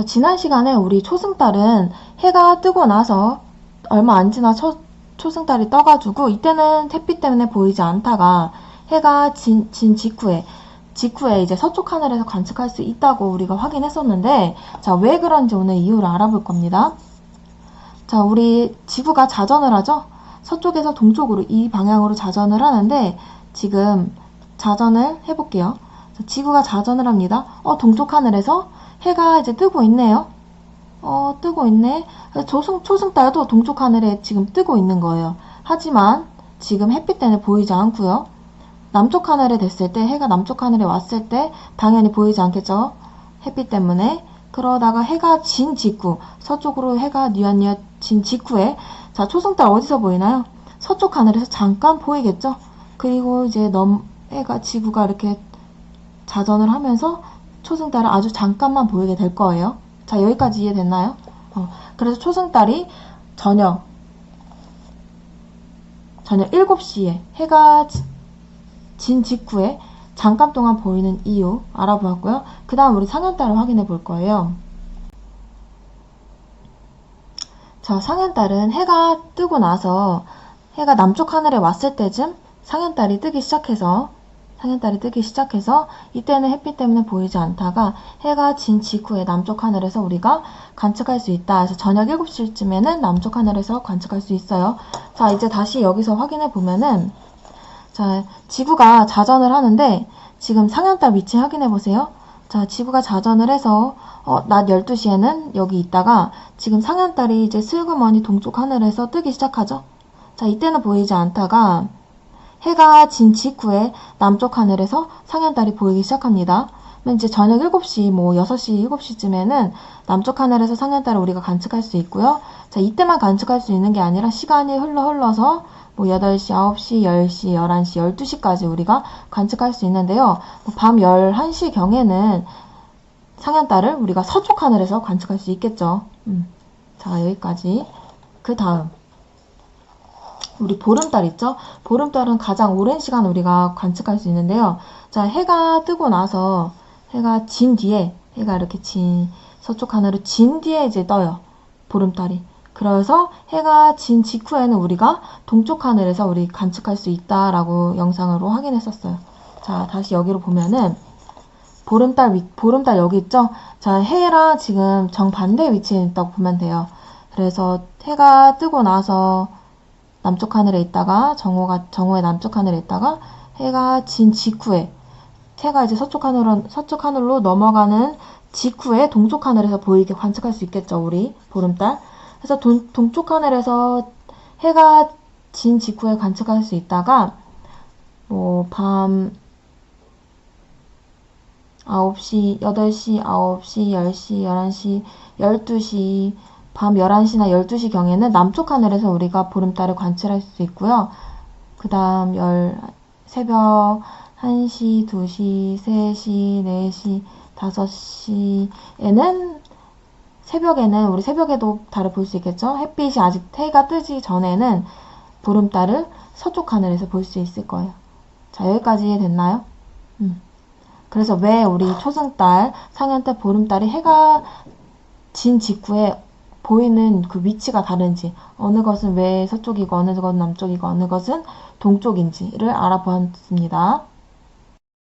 자, 지난 시간에 우리 초승달은 해가 뜨고 나서 얼마 안 지나 초, 초승달이 떠가지고 이때는 햇빛 때문에 보이지 않다가 해가 진, 진 직후에 직후에 이제 서쪽 하늘에서 관측할 수 있다고 우리가 확인했었는데 자, 왜 그런지 오늘 이유를 알아볼 겁니다. 자, 우리 지구가 자전을 하죠? 서쪽에서 동쪽으로 이 방향으로 자전을 하는데 지금 자전을 해볼게요. 자, 지구가 자전을 합니다. 어, 동쪽 하늘에서 해가 이제 뜨고 있네요. 어, 뜨고 있네. 조승, 초승달도 동쪽 하늘에 지금 뜨고 있는 거예요. 하지만 지금 햇빛 때문에 보이지 않고요. 남쪽 하늘에 됐을 때, 해가 남쪽 하늘에 왔을 때 당연히 보이지 않겠죠? 햇빛 때문에. 그러다가 해가 진 직후, 서쪽으로 해가 뉘엿뉘엿 진 직후에, 자, 초승달 어디서 보이나요? 서쪽 하늘에서 잠깐 보이겠죠? 그리고 이제 넘, 해가, 지구가 이렇게 자전을 하면서 초승달을 아주 잠깐만 보이게 될 거예요. 자, 여기까지 이해됐나요? 어, 그래서 초승달이 저녁, 저녁 7시에 해가 지- 진 직후에 잠깐 동안 보이는 이유 알아보았고요. 그 다음 우리 상현달을 확인해 볼 거예요. 자, 상현달은 해가 뜨고 나서 해가 남쪽 하늘에 왔을 때쯤 상현달이 뜨기 시작해서 상현달이 뜨기 시작해서 이때는 햇빛 때문에 보이지 않다가 해가 진 직후에 남쪽 하늘에서 우리가 관측할 수 있다. 그래서 저녁 7시쯤에는 남쪽 하늘에서 관측할 수 있어요. 자, 이제 다시 여기서 확인해 보면은 자, 지구가 자전을 하는데 지금 상현달 위치 확인해 보세요. 자, 지구가 자전을 해서 어, 낮 12시에는 여기 있다가 지금 상현달이 이제 슬그머니 동쪽 하늘에서 뜨기 시작하죠. 자, 이때는 보이지 않다가 해가 진 직후에 남쪽 하늘에서 상현달이 보이기 시작합니다. 이제 저녁 7시, 뭐 6시, 7시쯤에는 남쪽 하늘에서 상현달을 우리가 관측할 수 있고요. 자, 이때만 관측할 수 있는 게 아니라 시간이 흘러 흘러서 뭐 8시, 9시, 10시, 11시, 12시까지 우리가 관측할 수 있는데요. 뭐밤 11시 경에는 상현달을 우리가 서쪽 하늘에서 관측할 수 있겠죠. 음. 자, 여기까지. 그 다음. 우리 보름달 있죠? 보름달은 가장 오랜 시간 우리가 관측할 수 있는데요. 자, 해가 뜨고 나서 해가 진 뒤에, 해가 이렇게 진, 서쪽 하늘을 진 뒤에 이제 떠요. 보름달이. 그래서 해가 진 직후에는 우리가 동쪽 하늘에서 우리 관측할 수 있다라고 영상으로 확인했었어요. 자, 다시 여기로 보면은 보름달 위, 보름달 여기 있죠? 자, 해랑 지금 정반대 위치에 있다고 보면 돼요. 그래서 해가 뜨고 나서 남쪽 하늘에 있다가 정오가 정오의 남쪽 하늘에 있다가 해가 진 직후에 해가 이제 서쪽 하늘로 서쪽 하늘로 넘어가는 직후에 동쪽 하늘에서 보이게 관측할 수 있겠죠, 우리 보름달. 그래서 동, 동쪽 하늘에서 해가 진 직후에 관측할 수 있다가 뭐밤 9시, 8시, 9시, 10시, 11시, 12시, 밤 11시나 12시 경에는 남쪽 하늘에서 우리가 보름달을 관측할 수 있고요. 그 다음 열, 새벽 1시, 2시, 3시, 4시, 5시에는 새벽에는 우리 새벽에도 달을 볼 수 있겠죠? 햇빛이 아직 해가 뜨지 전에는 보름달을 서쪽 하늘에서 볼 수 있을 거예요. 자, 여기까지 됐나요? 음. 그래서 왜 우리 초승달, 상현달, 보름달이 해가 진 직후에 보이는 그 위치가 다른지, 어느 것은 왜 서쪽이고, 어느 것은 남쪽이고, 어느 것은 동쪽인지를 알아보았습니다.